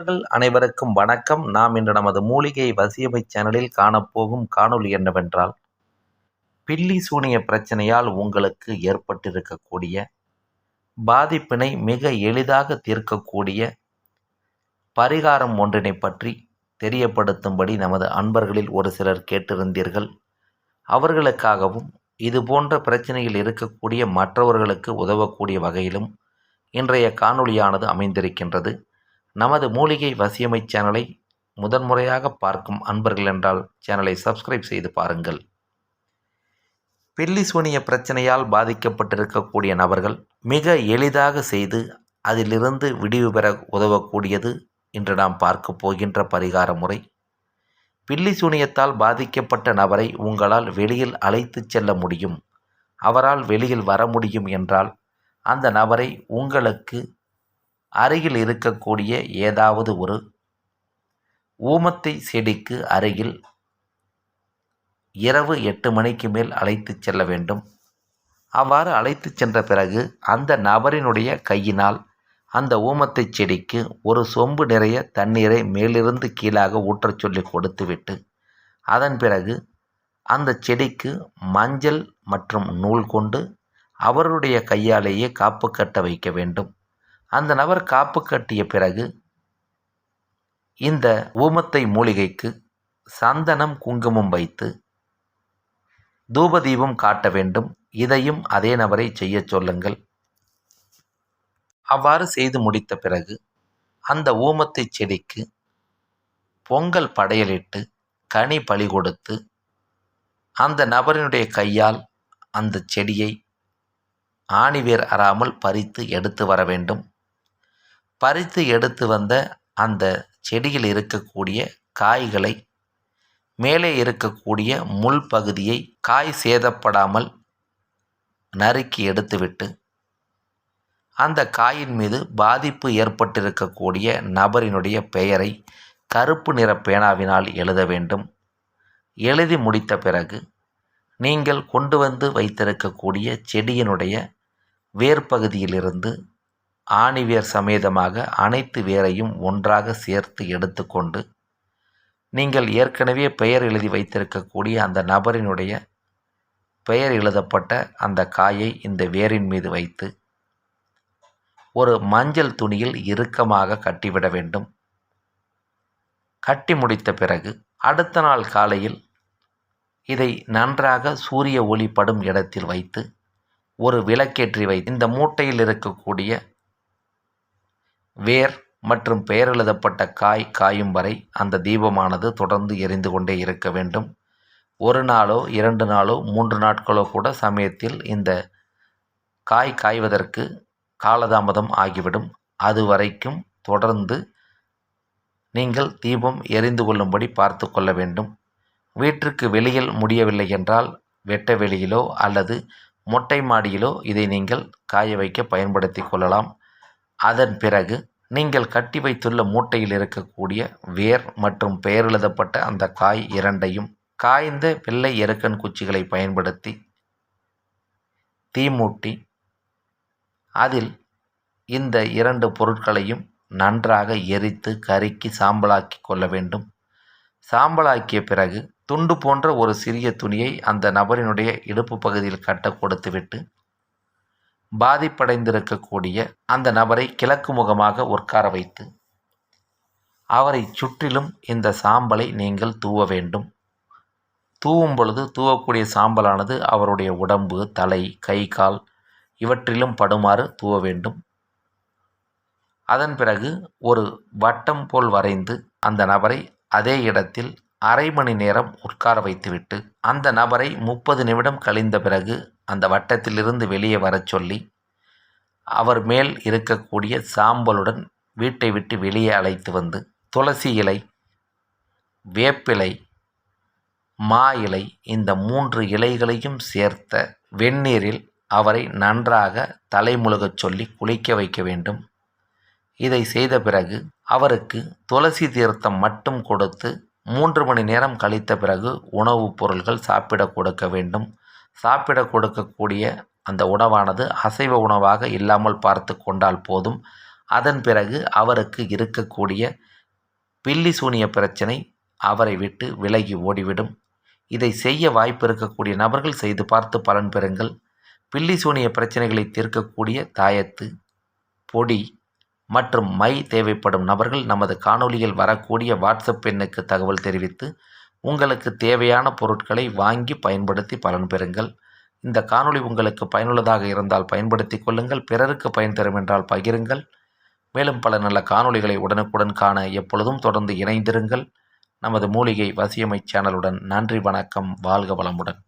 நண்பர்கள் அனைவருக்கும் வணக்கம். நாம் இன்று நமது மூலிகை வசியமை சேனலில் காணப்போகும் காணொளி என்னவென்றால் பில்லி சூனிய பிரச்சனையால் உங்களுக்கு ஏற்பட்டிருக்கக்கூடிய பாதிப்பினை மிக எளிதாக தீர்க்கக்கூடிய பரிகாரம் ஒன்றினை பற்றி தெரியப்படுத்தும்படி நமது அன்பர்களில் ஒரு சிலர் கேட்டிருந்தீர்கள். அவர்களுக்காகவும் இது போன்ற பிரச்சனையில் இருக்கக்கூடிய மற்றவர்களுக்கு உதவக்கூடிய வகையிலும் இன்றைய காணொளியானது அமைந்திருக்கின்றது. நமது மூலிகை வசியமை சேனலை முதன்முறையாக பார்க்கும் அன்பர்கள் என்றால் சேனலை சப்ஸ்கிரைப் செய்து பாருங்கள். பில்லி சூனிய பிரச்சனையால் பாதிக்கப்பட்டிருக்கக்கூடிய நபர்கள் மிக எளிதாக செய்து அதிலிருந்து விடிவு பெற உதவக்கூடியது இன்று நாம் பார்க்க போகின்ற பரிகார முறை. பில்லி சூனியத்தால் பாதிக்கப்பட்ட நபரை உங்களால் வெளியில் அழைத்துச் செல்ல முடியும். அவரால் வெளியில் வர முடியும் என்றால் அந்த நபரை உங்களுக்கு அருகில் இருக்கக்கூடிய ஏதாவது ஒரு ஊமத்தை செடிக்கு அருகில் இரவு எட்டு மணிக்கு மேல் அழைத்து செல்ல வேண்டும். அவ்வாறு அழைத்து சென்ற பிறகு அந்த நபரினுடைய கையினால் அந்த ஊமத்தை செடிக்கு ஒரு சொம்பு நிறைய தண்ணீரை மேலிருந்து கீழாக ஊற்றச் சொல்லி கொடுத்துவிட்டு அதன் பிறகு அந்த செடிக்கு மஞ்சள் மற்றும் நூல் கொண்டு அவருடைய கையாலேயே காப்பு கட்ட வைக்க வேண்டும். அந்த நபர் காப்பு கட்டிய பிறகு இந்த ஊமத்தை மூலிகைக்கு சந்தனம் குங்குமம் வைத்து தூபதீபம் காட்ட வேண்டும். இதையும் அதே நபரை செய்ய சொல்லுங்கள். அவ்வாறு செய்து முடித்த பிறகு அந்த ஊமத்தை செடிக்கு பொங்கல் படையலிட்டு கனி பலி கொடுத்து அந்த நபரினுடைய கையால் அந்த செடியை ஆணிவேர் அறாமல் பறித்து எடுத்து வர வேண்டும். பறித்து எடுத்து வந்த அந்த செடியில் இருக்கக்கூடிய காய்களை மேலே இருக்கக்கூடிய முள் பகுதியை காய் சேதப்படாமல் நறுக்கி எடுத்துவிட்டு அந்த காயின் மீது பாதிப்பு ஏற்பட்டிருக்கக்கூடிய நபரினுடைய பெயரை கருப்பு நிற பேனாவினால் எழுத வேண்டும். எழுதி முடித்த பிறகு நீங்கள் கொண்டு வந்து வைத்திருக்கக்கூடிய செடியினுடைய வேர்பகுதியிலிருந்து ஆணிவேர் சமேதமாக அனைத்து வேரையும் ஒன்றாக சேர்த்து எடுத்துக்கொண்டு நீங்கள் ஏற்கனவே பெயர் எழுதி வைத்திருக்கக்கூடிய அந்த நபரினுடைய பெயர் எழுதப்பட்ட அந்த காயை இந்த வேரின் மீது வைத்து ஒரு மஞ்சள் துணியில் இறுக்கமாக கட்டிவிட வேண்டும். கட்டி முடித்த பிறகு அடுத்த நாள் காலையில் இதை நன்றாக சூரிய ஒளி படும் இடத்தில் வைத்து ஒரு விளக்கேற்றி வை இந்த மூட்டையில் இருக்கக்கூடிய வேர் மற்றும் பெயர் எழுதப்பட்ட காய் காயும் வரை அந்த தீபமானது தொடர்ந்து எரிந்து கொண்டே இருக்க வேண்டும். ஒரு நாளோ இரண்டு நாளோ மூன்று நாட்களோ கூட சமயத்தில் இந்த காய் காய்வதற்கு காலதாமதம் ஆகிவிடும். அது வரைக்கும் தொடர்ந்து நீங்கள் தீபம் எரிந்து கொள்ளும்படி பார்த்து கொள்ள வேண்டும். வீட்டிற்கு வெளியில் முடியவில்லை என்றால் வெட்ட வெளியிலோ அல்லது மொட்டை மாடியிலோ இதை நீங்கள் காய வைக்க பயன்படுத்தி கொள்ளலாம். அதன் பிறகு நீங்கள் கட்டி வைத்துள்ள மூட்டையில் இருக்கக்கூடிய வேர் மற்றும் பெயர் எழுதப்பட்ட அந்த காய் இரண்டையும் காய்ந்த வெள்ளை எருக்கன் குச்சிகளை பயன்படுத்தி தீமூட்டி அதில் இந்த இரண்டு பொருட்களையும் நன்றாக எரித்து கருக்கி சாம்பலாக்கி கொள்ள வேண்டும். சாம்பலாக்கிய பிறகு துண்டு போன்ற ஒரு சிறிய துணியை அந்த நபரினுடைய இடுப்பு பகுதியில் கட்ட கொடுத்துவிட்டு பாதிப்படைந்திருக்கக்கூடிய அந்த நபரை கிழக்கு முகமாக உட்கார வைத்து அவரை சுற்றிலும் இந்த சாம்பலை நீங்கள் தூவ வேண்டும். தூவும் பொழுது தூவக்கூடிய சாம்பலானது அவருடைய உடம்பு தலை கை கால் இவற்றிலும் படுமாறு தூவ வேண்டும். அதன் பிறகு ஒரு வட்டம் போல் வரைந்து அந்த நபரை அதே இடத்தில் அரை மணி நேரம் உட்கார வைத்துவிட்டு அந்த நபரை முப்பது நிமிடம் கழிந்த பிறகு அந்த வட்டத்திலிருந்து வெளியே வரச் சொல்லி அவர் மேல் இருக்கக்கூடிய சாம்பலுடன் வீட்டை விட்டு வெளியே அழைத்து வந்து துளசி இலை வேப்பிலை மா இலை இந்த மூன்று இலைகளையும் சேர்த்த வெந்நீரில் அவரை நன்றாக தலைமுழுகச் சொல்லி குளிக்க வைக்க வேண்டும். இதை செய்த பிறகு அவருக்கு துளசி தீர்த்தம் மட்டும் கொடுத்து மூன்று மணி நேரம் கழித்த பிறகு உணவுப் பொருள்கள் சாப்பிட கொடுக்க வேண்டும். சாப்பிட கொடுக்கக்கூடிய அந்த உணவானது அசைவ உணவாக இல்லாமல் பார்த்து கொண்டால் போதும். அதன் பிறகு அவருக்கு இருக்கக்கூடிய பில்லி சூனிய பிரச்சனை அவரை விட்டு விலகி ஓடிவிடும். இதை செய்ய வாய்ப்பு இருக்கக்கூடிய நபர்கள் செய்து பார்த்து பலன் பெறுங்கள். பில்லி சூனிய பிரச்சனைகளை தீர்க்கக்கூடிய தாயத்து பொடி மற்றும் மை தேவைப்படும் நபர்கள் நமது காணொளியில் வரக்கூடிய வாட்ஸ்அப் எண்ணுக்கு தகவல் தெரிவித்து உங்களுக்கு தேவையான பொருட்களை வாங்கி பயன்படுத்தி பலன் பெறுங்கள். இந்த காணொளி உங்களுக்கு பயனுள்ளதாக இருந்தால் பயன்படுத்தி கொள்ளுங்கள். பிறருக்கு பயன் தரும் என்றால் பகிருங்கள். மேலும் பல நல்ல காணொளிகளை உடனுக்குடன் காண எப்பொழுதும் தொடர்ந்து இணைந்திருங்கள். நமது மூலிகை வசியமை சேனலுடன் நன்றி வணக்கம் வாழ்க வளமுடன்.